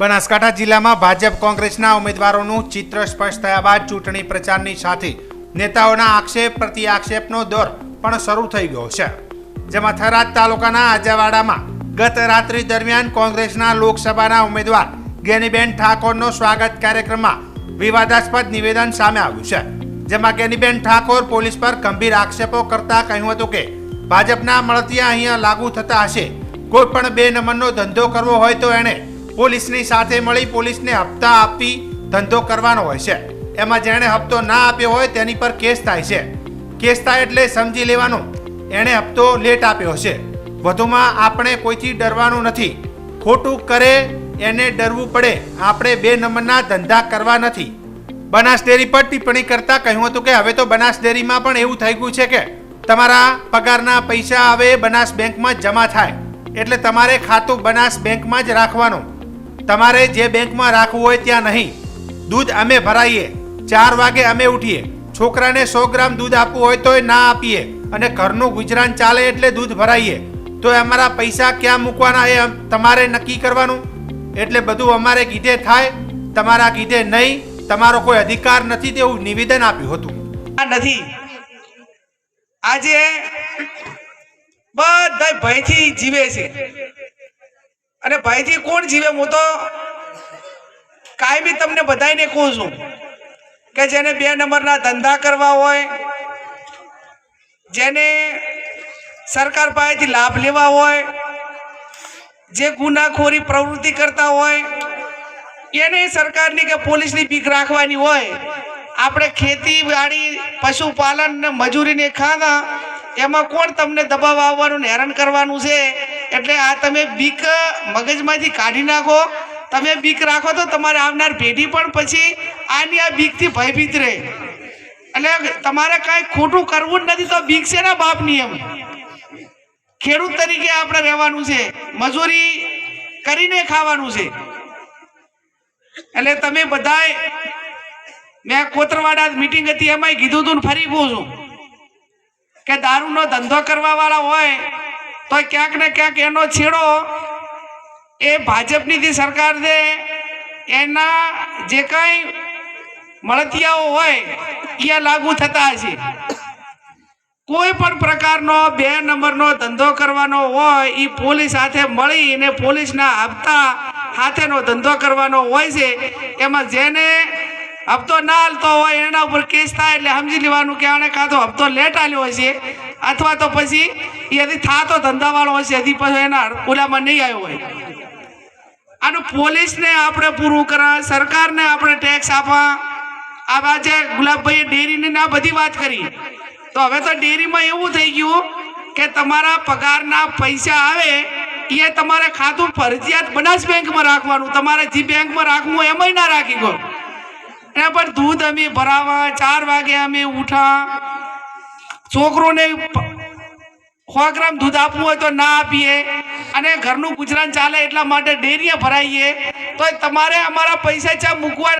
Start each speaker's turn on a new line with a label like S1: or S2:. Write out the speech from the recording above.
S1: બનાસકાંઠા જિલ્લામાં ભાજપ કોંગ્રેસના ઉમેદવારોનું ચિત્ર સ્પષ્ટ થયા બાદ ચૂંટણી પ્રચારની સાથે નેતાઓના આક્ષેપ પ્રતિ આક્ષેપનો દોર પણ શરૂ થઈ ગયો છે. જેમાં થરાદ તાલુકાના આજાવાડામાં ગત રાત્રિ દરમિયાન કોંગ્રેસના લોકસભાના ઉમેદવાર ગેનીબેન ઠાકોરનો સ્વાગત કાર્યક્રમમાં વિવાદાસ્પદ નિવેદન સામે આવ્યું છે. જેમાં ગેનીબેન ઠાકોર પોલીસ પર ગંભીર આક્ષેપો કરતા કહ્યું હતું કે, ભાજપના મળતિયા અહીંયા લાગુ થતા હશે. કોઈ પણ બે નંબરનો ધંધો કરવો હોય તો એણે પોલીસની સાથે મળી પોલીસને હપ્તા આપી ધંધો કરવાનો હોય છે. એમાં જેણે હપ્તો ના આપ્યો હોય તેની પર કેસ થાય છે. કેસ થાય એટલે સમજી લેવાનું, એણે હપ્તો લેટ આપ્યો છે. વધુમાં આપણે કોઈથી ડરવાનું નથી. ખોટું કરે એને ડરવું પડે. આપણે બે નંબરના ધંધા કરવા નથી. બનાસ ડેરી પર ટિપ્પણી કરતા કહ્યું હતું કે, હવે તો બનાસ ડેરીમાં પણ એવું થઈ ગયું છે કે તમારા પગારના પૈસા હવે બનાસ બેંકમાં જમા થાય. એટલે તમારે ખાતું બનાસ બેંકમાં જ રાખવાનું. તમારે જે બેંકમાં રાખવું હોય ત્યાં નહીં. દૂધ અમે ભરાઈએ. ચાર વાગે અમે ઉઠીએ. છોકરાને સો ગ્રામ દૂધ આપવું હોય તોય ના આપીએ. અને ઘરનું ગુજરાન ચાલે એટલે દૂધ ભરાઈએ. તો અમારા પૈસા ક્યાં મૂકવાના એ તમારે નક્કી કરવાનું? એટલે બધું અમારે કીધે થાય, તમારા કીધે નહીં, તમારો કોઈ અધિકાર નથી તેવું નિવેદન આપ્યું હતું.
S2: નથી. આજે બધા ભયથી જીવે છે. અને ભયથી કોણ જીવે? હું તો કાયમી તમને બધાને કહું છું કે જેને બે નંબરના ધંધા કરવા હોય, જેને સરકાર પાસેથી લાભ લેવા હોય, જે ગુનાખોરી પ્રવૃત્તિ કરતા હોય, એને સરકારની કે પોલીસની ભીખ રાખવાની હોય, આપણે ખેતીવાડી પશુપાલન ને મજૂરીને ખાધા, એમાં કોણ તમને દબાવ આવવાનું હેરાન કરવાનું છે? એટલે આ તમે બીક મગજમાંથી કાઢી નાખો. તમે બીક રાખો તો તમારે આવનાર પેઢી પણ પછી આની આ બીકથી ભયભીત રહે. એટલે તમારે કાંઈ ખોટું કરવું જ નથી તો બીક છે ને બાપની એમ. ખેડૂત તરીકે આપણે રહેવાનું છે. મજૂરી કરીને ખાવાનું છે. એટલે તમે બધાય મેં કોતરવાડા મીટિંગ હતી એમાંય કીધું હતું ફરી કહું છું કે દારૂનો ધંધો કરવા વાળા હોય તો ક્યાંક ને ક્યાંક એનો છેડો એ ભાજપની જે સરકાર છે એના જે કાંઈ મળતિયાઓ હોય, એ લાગુ થતા હશે. કોઈ પણ પ્રકારનો બે નંબરનો ધંધો કરવાનો હોય એ પોલીસ સાથે મળીને પોલીસના હપ્તા સાથેનો ધંધો કરવાનો હોય છે, એમાં જેને હપ્તો ના હાલતો હોય, એના ઉપર કેસ થાય એટલે સમજી લેવાનું કે આણે કાં તો હપ્તો લેટ આલ્યો હશે. અથવા તો પછી હજી થાતો ધંધાવાળો હશે હજી પછી એના ઓલામાં નહીં આવ્યો હોય. આનું પોલીસને આપણે પૂરું કરા સરકારને આપણે ટેક્સ આપવા. આ જે ગુલાબભાઈએ ડેરીની ના બધી વાત કરી. તો હવે તો ડેરીમાં એવું થઈ ગયું કે તમારા પગારના પૈસા આવે, એ તમારે ખાતું ફરજિયાત બનાસ બેંકમાં રાખવાનું, તમારે જે બેંકમાં રાખવું એમાંય ના રાખી ગયો એના પર દૂધ અમે ભરાવા, ચાર વાગે અમે ઉઠા છોકરોને સો ગ્રામ દૂધ આપવું હોય તો ના આપીએ. અને ઘરનું ગુજરાન ચાલે એટલા માટે ડેરીએ ભરાઈએ. તો તમારે અમારા પૈસા ચા મૂકવા